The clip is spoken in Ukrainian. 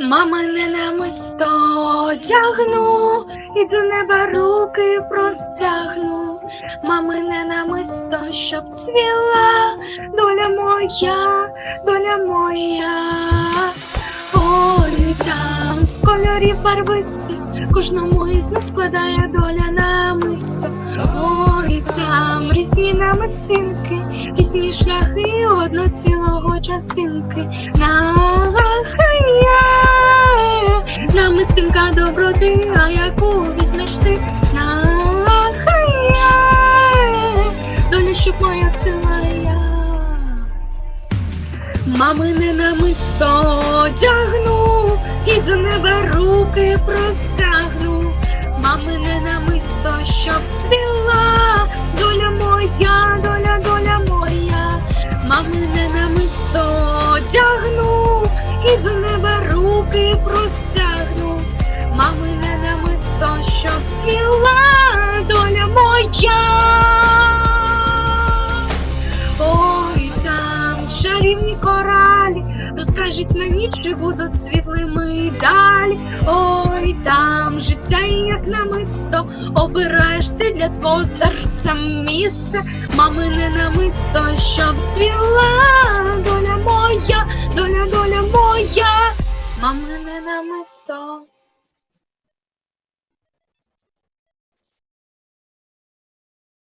Мамине намисто одягну, і до неба руки простягну. Мамине намисто, щоб цвіла, доля моя, доля моя. Ой, там з кольорів барвистих, кожному із нас складає доля намисто. Ой, там різні намистинки, різні шляхи одноцілого частинки. Нахая, доброти, а яку візьмеш ти? Нахая, доля, щоб моя ціла я. Мамине намисто одягну і до неба руки простягну. Мамине намисто, щоб цвіла, доля моя, доля, доля моя. Мамине намисто одягну і до неба руки простягну. Мамине намисто, щоб цвіла, доля моя. Ой, там чарівні коралі, розкажіть мені, чи будуть світлими далі. Ой, там життя і як намисто, обираєш ти для твого серця місце, мамине намисто, щоб цвіла, доля моя, доля, доля моя, мамине намисто.